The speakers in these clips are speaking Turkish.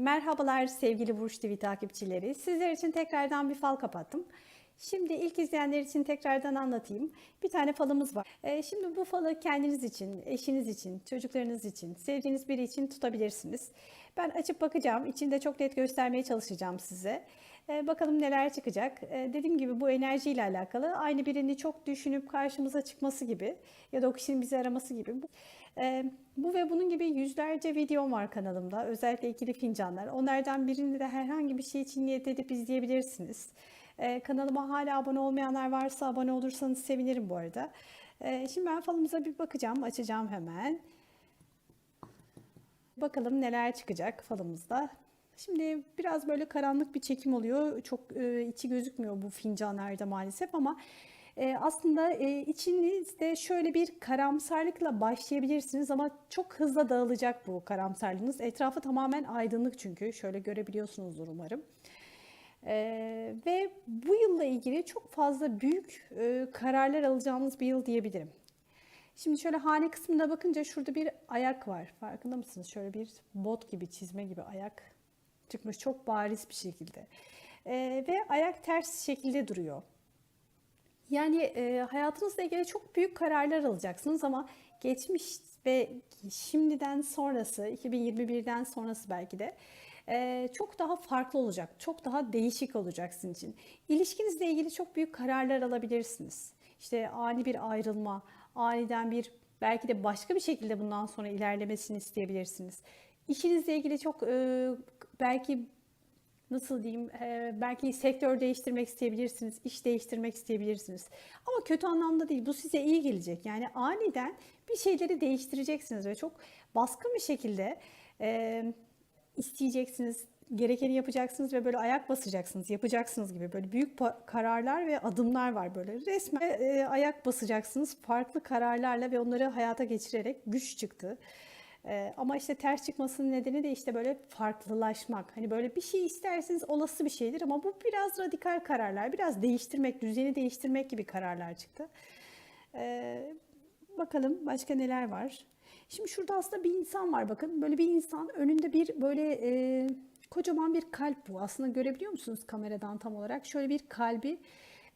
Merhabalar sevgili Burç TV takipçileri. Sizler için tekrardan bir fal kapattım. Şimdi ilk izleyenler için tekrardan anlatayım. Bir tane falımız var. Ee, şimdi bu falı kendiniz için, eşiniz için, çocuklarınız için, sevdiğiniz biri için tutabilirsiniz. Ben açıp bakacağım. İçinde çok net göstermeye çalışacağım size. Ee, bakalım neler çıkacak. Ee, dediğim gibi bu enerjiyle alakalı. Aynı birini çok düşünüp karşımıza çıkması gibi ya da o kişinin bizi araması gibi. Bu ve bunun gibi yüzlerce videom var kanalımda. Özellikle ikili fincanlar. Onlardan birini de herhangi bir şey için niyet edip izleyebilirsiniz. Kanalıma hala abone olmayanlar varsa abone olursanız sevinirim bu arada. Şimdi ben falımıza bir bakacağım. Açacağım hemen. Bakalım neler çıkacak falımızda. Şimdi biraz böyle karanlık bir çekim oluyor. Çok içi gözükmüyor bu fincanlarda maalesef ama e, aslında e, içinizde şöyle bir karamsarlıkla başlayabilirsiniz ama çok hızlı dağılacak bu karamsarlığınız. Etrafı tamamen aydınlık çünkü. Şöyle görebiliyorsunuzdur umarım. Ee, ve bu yılla ilgili çok fazla büyük e, kararlar alacağınız bir yıl diyebilirim. Şimdi şöyle hane kısmına bakınca şurada bir ayak var. Farkında mısınız? Şöyle bir bot gibi, çizme gibi ayak çıkmış çok bariz bir şekilde. Ee, ve ayak ters şekilde duruyor. Yani e, hayatınızla ilgili çok büyük kararlar alacaksınız ama geçmiş ve şimdiden sonrası, 2021'den sonrası belki de e, çok daha farklı olacak, çok daha değişik olacak sizin için. İlişkinizle ilgili çok büyük kararlar alabilirsiniz. İşte ani bir ayrılma, aniden bir belki de başka bir şekilde bundan sonra ilerlemesini isteyebilirsiniz. İşinizle ilgili çok e, belki nasıl diyeyim e, belki sektör değiştirmek isteyebilirsiniz, iş değiştirmek isteyebilirsiniz. Ama kötü anlamda değil bu size iyi gelecek. Yani aniden bir şeyleri değiştireceksiniz ve çok baskın bir şekilde e, isteyeceksiniz, gerekeni yapacaksınız ve böyle ayak basacaksınız, yapacaksınız gibi böyle büyük kararlar ve adımlar var böyle. Resmen e, ayak basacaksınız farklı kararlarla ve onları hayata geçirerek güç çıktı. Ee, ama işte ters çıkmasının nedeni de işte böyle farklılaşmak. Hani böyle bir şey isterseniz olası bir şeydir ama bu biraz radikal kararlar, biraz değiştirmek, düzeni değiştirmek gibi kararlar çıktı. Ee, bakalım başka neler var. Şimdi şurada aslında bir insan var bakın. Böyle bir insan önünde bir böyle e, kocaman bir kalp bu. Aslında görebiliyor musunuz kameradan tam olarak? Şöyle bir kalbi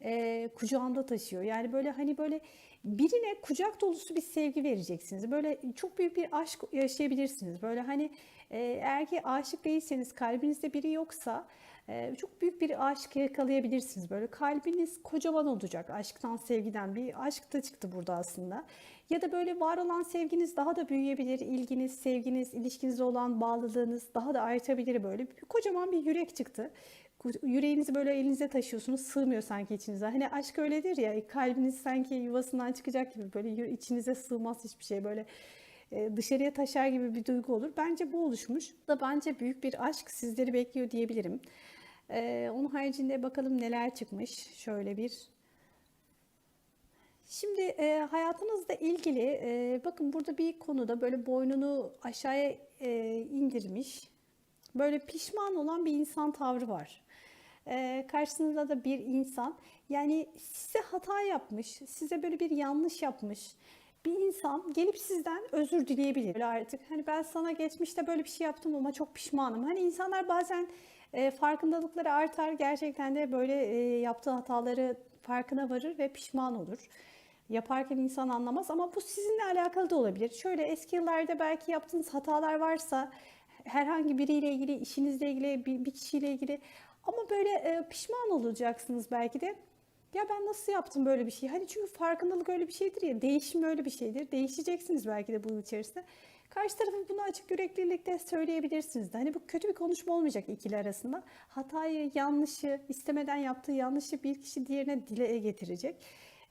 e, kucağında taşıyor. Yani böyle hani böyle birine kucak dolusu bir sevgi vereceksiniz. Böyle çok büyük bir aşk yaşayabilirsiniz. Böyle hani e, eğer ki aşık değilseniz kalbinizde biri yoksa e, çok büyük bir aşk yakalayabilirsiniz. Böyle kalbiniz kocaman olacak aşktan sevgiden bir aşk da çıktı burada aslında. Ya da böyle var olan sevginiz daha da büyüyebilir. İlginiz, sevginiz, ilişkinizle olan bağlılığınız daha da artabilir böyle. Kocaman bir yürek çıktı yüreğinizi böyle elinize taşıyorsunuz sığmıyor sanki içinize. Hani aşk öyledir ya kalbiniz sanki yuvasından çıkacak gibi böyle içinize sığmaz hiçbir şey böyle e, dışarıya taşar gibi bir duygu olur. Bence bu oluşmuş. Da bence büyük bir aşk sizleri bekliyor diyebilirim. Ee, onun haricinde bakalım neler çıkmış. Şöyle bir Şimdi e, hayatınızla ilgili e, bakın burada bir konuda böyle boynunu aşağıya e, indirmiş böyle pişman olan bir insan tavrı var e, karşınızda da bir insan yani size hata yapmış, size böyle bir yanlış yapmış bir insan gelip sizden özür dileyebilir. Böyle artık hani ben sana geçmişte böyle bir şey yaptım ama çok pişmanım. Hani insanlar bazen e, farkındalıkları artar gerçekten de böyle e, yaptığı hataları farkına varır ve pişman olur. Yaparken insan anlamaz ama bu sizinle alakalı da olabilir. Şöyle eski yıllarda belki yaptığınız hatalar varsa herhangi biriyle ilgili, işinizle ilgili, bir, bir kişiyle ilgili ama böyle e, pişman olacaksınız belki de. Ya ben nasıl yaptım böyle bir şey? Hani çünkü farkındalık öyle bir şeydir ya, değişim öyle bir şeydir. Değişeceksiniz belki de bunun içerisinde. Karşı tarafı bunu açık yüreklilikle söyleyebilirsiniz de. Hani bu kötü bir konuşma olmayacak ikili arasında. Hatayı, yanlışı, istemeden yaptığı yanlışı bir kişi diğerine dile getirecek.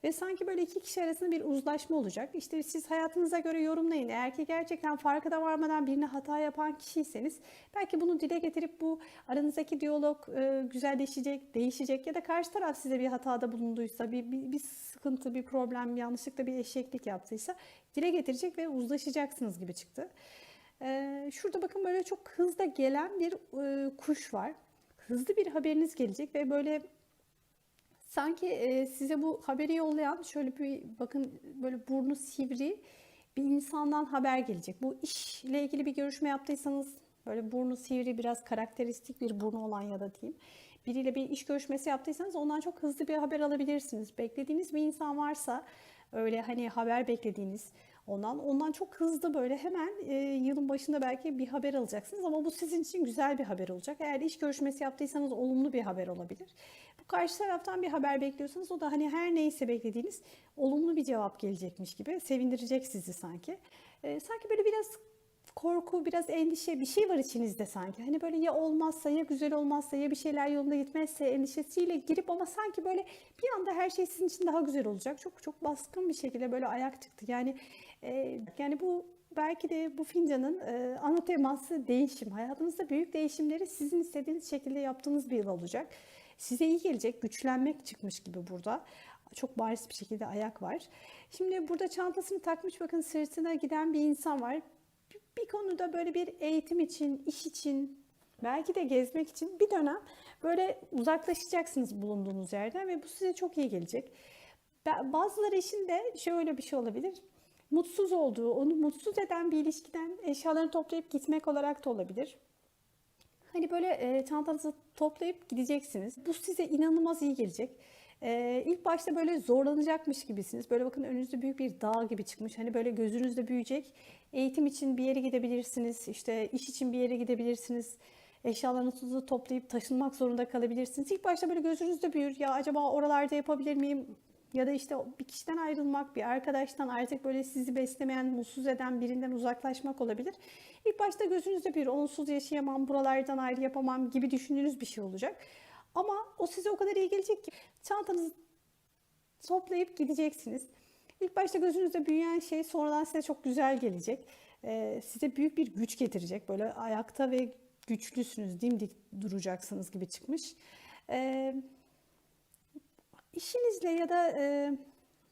Ve sanki böyle iki kişi arasında bir uzlaşma olacak. İşte siz hayatınıza göre yorumlayın. Eğer ki gerçekten farkına varmadan birine hata yapan kişiyseniz belki bunu dile getirip bu aranızdaki diyalog e, güzelleşecek, değişecek ya da karşı taraf size bir hatada bulunduysa, bir, bir, bir sıkıntı, bir problem, yanlışlıkla bir eşeklik yaptıysa dile getirecek ve uzlaşacaksınız gibi çıktı. E, şurada bakın böyle çok hızlı gelen bir e, kuş var. Hızlı bir haberiniz gelecek ve böyle Sanki e, size bu haberi yollayan şöyle bir bakın böyle burnu sivri bir insandan haber gelecek. Bu işle ilgili bir görüşme yaptıysanız Böyle burnu sivri, biraz karakteristik bir burnu olan ya da diyeyim. Biriyle bir iş görüşmesi yaptıysanız ondan çok hızlı bir haber alabilirsiniz. Beklediğiniz bir insan varsa öyle hani haber beklediğiniz ondan ondan çok hızlı böyle hemen e, yılın başında belki bir haber alacaksınız ama bu sizin için güzel bir haber olacak. Eğer iş görüşmesi yaptıysanız olumlu bir haber olabilir. Bu karşı taraftan bir haber bekliyorsanız o da hani her neyse beklediğiniz olumlu bir cevap gelecekmiş gibi sevindirecek sizi sanki. E, sanki böyle biraz korku, biraz endişe bir şey var içinizde sanki. Hani böyle ya olmazsa ya güzel olmazsa ya bir şeyler yolunda gitmezse endişesiyle girip ama sanki böyle bir anda her şey sizin için daha güzel olacak. Çok çok baskın bir şekilde böyle ayak çıktı. Yani e, yani bu belki de bu fincanın e, ana teması değişim. Hayatınızda büyük değişimleri sizin istediğiniz şekilde yaptığınız bir yıl olacak. Size iyi gelecek, güçlenmek çıkmış gibi burada. Çok bariz bir şekilde ayak var. Şimdi burada çantasını takmış bakın sırtına giden bir insan var bir konuda böyle bir eğitim için, iş için, belki de gezmek için bir dönem böyle uzaklaşacaksınız bulunduğunuz yerden ve bu size çok iyi gelecek. Bazıları için de şöyle bir şey olabilir. Mutsuz olduğu, onu mutsuz eden bir ilişkiden eşyalarını toplayıp gitmek olarak da olabilir. Hani böyle e, çantanızı toplayıp gideceksiniz. Bu size inanılmaz iyi gelecek. Ee, ilk başta böyle zorlanacakmış gibisiniz. Böyle bakın önünüzde büyük bir dağ gibi çıkmış. Hani böyle gözünüzde büyüyecek. Eğitim için bir yere gidebilirsiniz. İşte iş için bir yere gidebilirsiniz. Eşyalarınızı toplayıp taşınmak zorunda kalabilirsiniz. İlk başta böyle gözünüzde büyür. Ya acaba oralarda yapabilir miyim? Ya da işte bir kişiden ayrılmak, bir arkadaştan artık böyle sizi beslemeyen, mutsuz eden birinden uzaklaşmak olabilir. İlk başta gözünüzde büyür. Onsuz yaşayamam, buralardan ayrı yapamam gibi düşündüğünüz bir şey olacak. Ama o size o kadar iyi gelecek ki çantanızı toplayıp gideceksiniz. İlk başta gözünüzde büyüyen şey sonradan size çok güzel gelecek. Ee, size büyük bir güç getirecek. Böyle ayakta ve güçlüsünüz, dimdik duracaksınız gibi çıkmış. Ee, işinizle ya da e,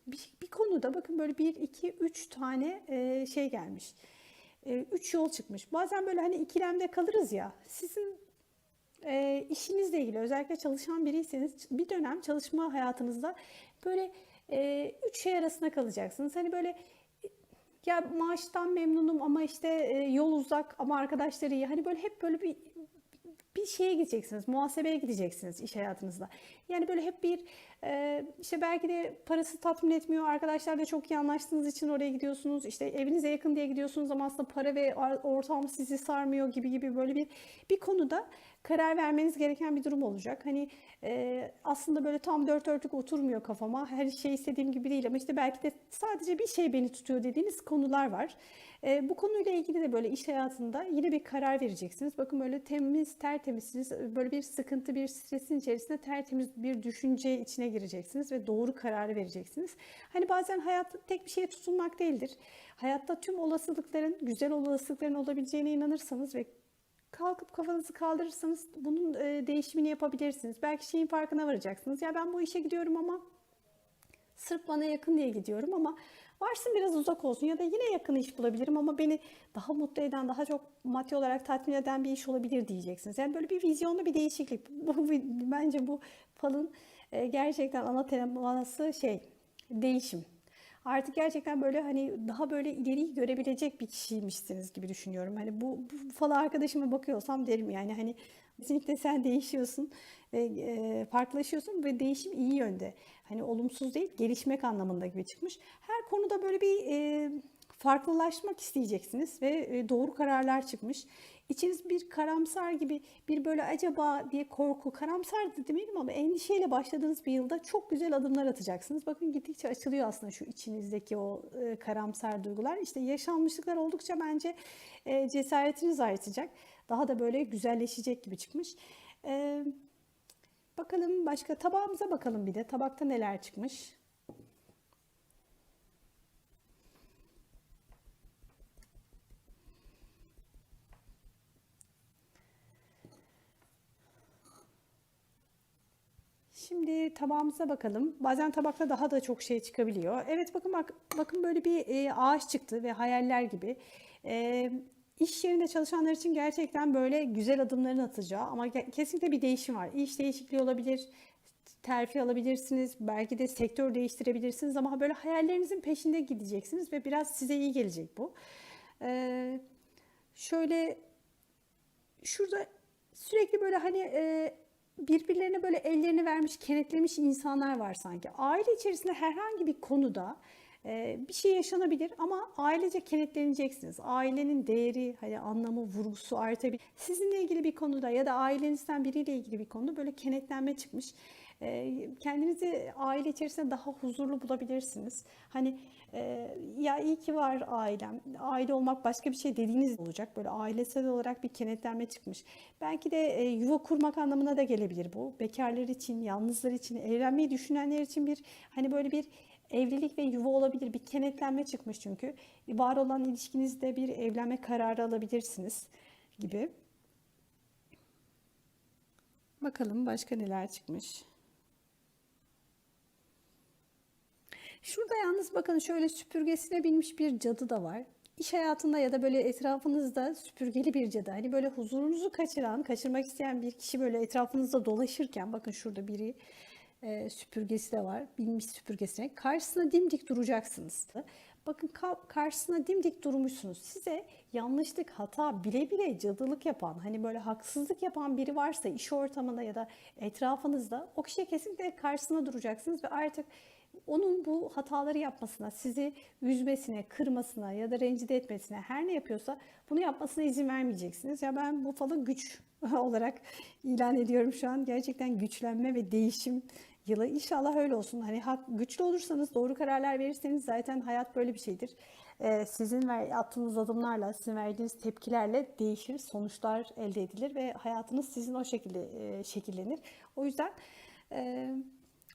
bir, bir konuda bakın böyle bir, iki, üç tane e, şey gelmiş. E, üç yol çıkmış. Bazen böyle hani ikilemde kalırız ya. Sizin e, işinizle ilgili özellikle çalışan biriyseniz bir dönem çalışma hayatınızda böyle e, üç şey arasında kalacaksınız. Hani böyle ya maaştan memnunum ama işte e, yol uzak ama arkadaşları iyi. Hani böyle hep böyle bir bir şeye gideceksiniz, muhasebeye gideceksiniz iş hayatınızda. Yani böyle hep bir e, işte belki de parası tatmin etmiyor, arkadaşlarla çok iyi anlaştığınız için oraya gidiyorsunuz. İşte evinize yakın diye gidiyorsunuz ama aslında para ve ortam sizi sarmıyor gibi gibi böyle bir bir konuda karar vermeniz gereken bir durum olacak. Hani e, aslında böyle tam dört örtük oturmuyor kafama. Her şey istediğim gibi değil ama işte belki de sadece bir şey beni tutuyor dediğiniz konular var. E, bu konuyla ilgili de böyle iş hayatında yine bir karar vereceksiniz. Bakın böyle temiz, tertemizsiniz. Böyle bir sıkıntı, bir stresin içerisinde tertemiz bir düşünce içine gireceksiniz ve doğru kararı vereceksiniz. Hani bazen hayat tek bir şeye tutunmak değildir. Hayatta tüm olasılıkların, güzel olasılıkların olabileceğine inanırsanız ve kalkıp kafanızı kaldırırsanız bunun e, değişimini yapabilirsiniz. Belki şeyin farkına varacaksınız. Ya ben bu işe gidiyorum ama sırf bana yakın diye gidiyorum ama varsın biraz uzak olsun ya da yine yakın iş bulabilirim ama beni daha mutlu eden, daha çok maddi olarak tatmin eden bir iş olabilir diyeceksiniz. Yani böyle bir vizyonlu bir değişiklik. Bu, bence bu falın e, gerçekten ana teması şey değişim artık gerçekten böyle hani daha böyle ileriyi görebilecek bir kişiymişsiniz gibi düşünüyorum. Hani bu, bu falan arkadaşıma bakıyorsam derim yani hani kesinlikle sen değişiyorsun ve e, farklılaşıyorsun ve değişim iyi yönde. Hani olumsuz değil, gelişmek anlamında gibi çıkmış. Her konuda böyle bir e, farklılaşmak isteyeceksiniz ve e, doğru kararlar çıkmış. İçiniz bir karamsar gibi bir böyle acaba diye korku, karamsar da demeyelim ama endişeyle başladığınız bir yılda çok güzel adımlar atacaksınız. Bakın gittikçe açılıyor aslında şu içinizdeki o e, karamsar duygular. İşte yaşanmışlıklar oldukça bence e, cesaretiniz artacak. Daha da böyle güzelleşecek gibi çıkmış. Bakalım başka tabağımıza bakalım bir de. Tabakta neler çıkmış? Tabağımıza bakalım. Bazen tabakta daha da çok şey çıkabiliyor. Evet bakın bak bakın böyle bir e, ağaç çıktı ve hayaller gibi. E, iş yerinde çalışanlar için gerçekten böyle güzel adımların atacağı ama kesinlikle bir değişim var. İş değişikliği olabilir, terfi alabilirsiniz, belki de sektör değiştirebilirsiniz ama böyle hayallerinizin peşinde gideceksiniz ve biraz size iyi gelecek bu. E, şöyle şurada sürekli böyle hani e, birbirlerine böyle ellerini vermiş, kenetlemiş insanlar var sanki. Aile içerisinde herhangi bir konuda e, bir şey yaşanabilir ama ailece kenetleneceksiniz. Ailenin değeri, hani anlamı, vurgusu artabilir. Sizinle ilgili bir konuda ya da ailenizden biriyle ilgili bir konuda böyle kenetlenme çıkmış. E, kendinizi aile içerisinde daha huzurlu bulabilirsiniz. Hani e, ya iyi ki var ailem, aile olmak başka bir şey dediğiniz olacak. Böyle ailesel olarak bir kenetlenme çıkmış. Belki de e, yuva kurmak anlamına da gelebilir bu. Bekarlar için, yalnızlar için, evlenmeyi düşünenler için bir hani böyle bir evlilik ve yuva olabilir. Bir kenetlenme çıkmış çünkü. Var olan ilişkinizde bir evlenme kararı alabilirsiniz gibi. Bakalım başka neler çıkmış. Şurada yalnız bakın şöyle süpürgesine binmiş bir cadı da var. İş hayatında ya da böyle etrafınızda süpürgeli bir cadı. Hani böyle huzurunuzu kaçıran, kaçırmak isteyen bir kişi böyle etrafınızda dolaşırken bakın şurada biri e, süpürgesi de var. Binmiş süpürgesine. Karşısına dimdik duracaksınız. Bakın ka- karşısına dimdik durmuşsunuz. Size yanlışlık, hata, bile bile cadılık yapan, hani böyle haksızlık yapan biri varsa iş ortamında ya da etrafınızda o kişiye kesinlikle karşısına duracaksınız ve artık onun bu hataları yapmasına, sizi üzmesine, kırmasına ya da rencide etmesine her ne yapıyorsa bunu yapmasına izin vermeyeceksiniz. Ya ben bu falı güç olarak ilan ediyorum şu an. Gerçekten güçlenme ve değişim yılı. İnşallah öyle olsun. Hani hak, güçlü olursanız, doğru kararlar verirseniz zaten hayat böyle bir şeydir. Ee, sizin ver, attığınız adımlarla, sizin verdiğiniz tepkilerle değişir, sonuçlar elde edilir ve hayatınız sizin o şekilde e, şekillenir. O yüzden e,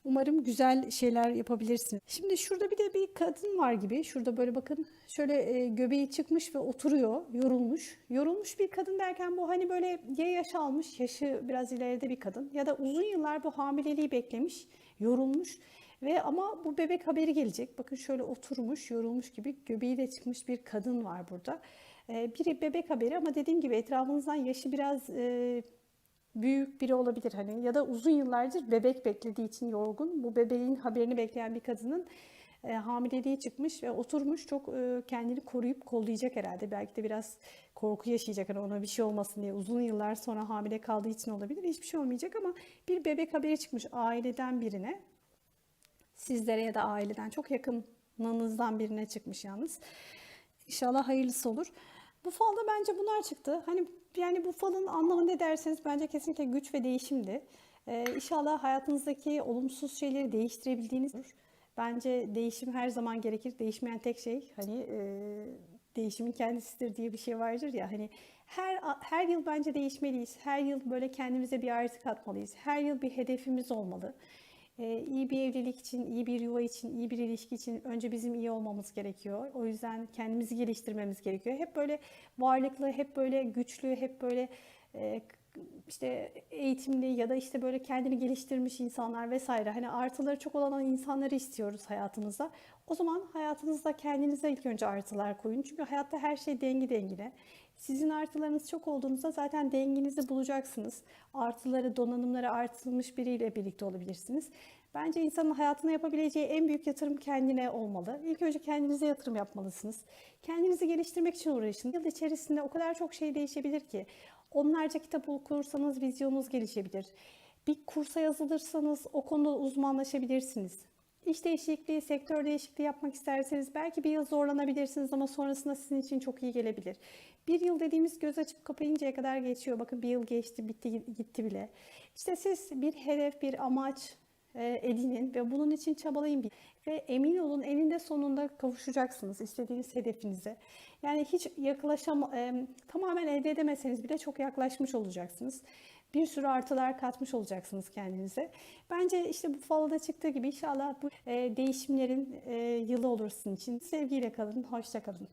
Umarım güzel şeyler yapabilirsiniz. Şimdi şurada bir de bir kadın var gibi. Şurada böyle bakın şöyle e, göbeği çıkmış ve oturuyor, yorulmuş. Yorulmuş bir kadın derken bu hani böyle ya yaş almış, yaşı biraz ileride bir kadın ya da uzun yıllar bu hamileliği beklemiş, yorulmuş. Ve ama bu bebek haberi gelecek. Bakın şöyle oturmuş, yorulmuş gibi göbeği de çıkmış bir kadın var burada. E, biri bebek haberi ama dediğim gibi etrafınızdan yaşı biraz e, büyük biri olabilir hani ya da uzun yıllardır bebek beklediği için yorgun. Bu bebeğin haberini bekleyen bir kadının e, hamileliği çıkmış ve oturmuş çok e, kendini koruyup kollayacak herhalde. Belki de biraz korku yaşayacak hani ona bir şey olmasın diye uzun yıllar sonra hamile kaldığı için olabilir. Hiçbir şey olmayacak ama bir bebek haberi çıkmış aileden birine. Sizlere ya da aileden çok yakınınızdan birine çıkmış yalnız. İnşallah hayırlısı olur. Bu falda bence bunlar çıktı. Hani yani bu falın anlamı ne derseniz bence kesinlikle güç ve değişimdi. Ee, inşallah hayatınızdaki olumsuz şeyleri değiştirebildiğiniz Bence değişim her zaman gerekir. Değişmeyen tek şey hani e, değişimin kendisidir diye bir şey vardır ya hani her her yıl bence değişmeliyiz. Her yıl böyle kendimize bir artı katmalıyız. Her yıl bir hedefimiz olmalı. Ee, iyi bir evlilik için, iyi bir yuva için, iyi bir ilişki için önce bizim iyi olmamız gerekiyor. O yüzden kendimizi geliştirmemiz gerekiyor. Hep böyle varlıklı, hep böyle güçlü, hep böyle e, işte eğitimli ya da işte böyle kendini geliştirmiş insanlar vesaire hani artıları çok olan insanları istiyoruz hayatımızda. O zaman hayatınızda kendinize ilk önce artılar koyun. Çünkü hayatta her şey dengi dengine. Sizin artılarınız çok olduğunuzda zaten denginizi bulacaksınız. Artıları, donanımları artılmış biriyle birlikte olabilirsiniz. Bence insanın hayatına yapabileceği en büyük yatırım kendine olmalı. İlk önce kendinize yatırım yapmalısınız. Kendinizi geliştirmek için uğraşın. Yıl içerisinde o kadar çok şey değişebilir ki. Onlarca kitap okursanız vizyonunuz gelişebilir. Bir kursa yazılırsanız o konuda uzmanlaşabilirsiniz. İş değişikliği, sektör değişikliği yapmak isterseniz belki bir yıl zorlanabilirsiniz ama sonrasında sizin için çok iyi gelebilir. Bir yıl dediğimiz göz açıp kapayıncaya kadar geçiyor. Bakın bir yıl geçti, bitti, gitti bile. İşte siz bir hedef, bir amaç e, edinin ve bunun için çabalayın. Ve emin olun eninde sonunda kavuşacaksınız istediğiniz hedefinize. Yani hiç yaklaşam, e, tamamen elde edemeseniz bile çok yaklaşmış olacaksınız bir sürü artılar katmış olacaksınız kendinize. Bence işte bu falda çıktığı gibi inşallah bu e, değişimlerin e, yılı olur sizin için. Sevgiyle kalın, hoşça kalın.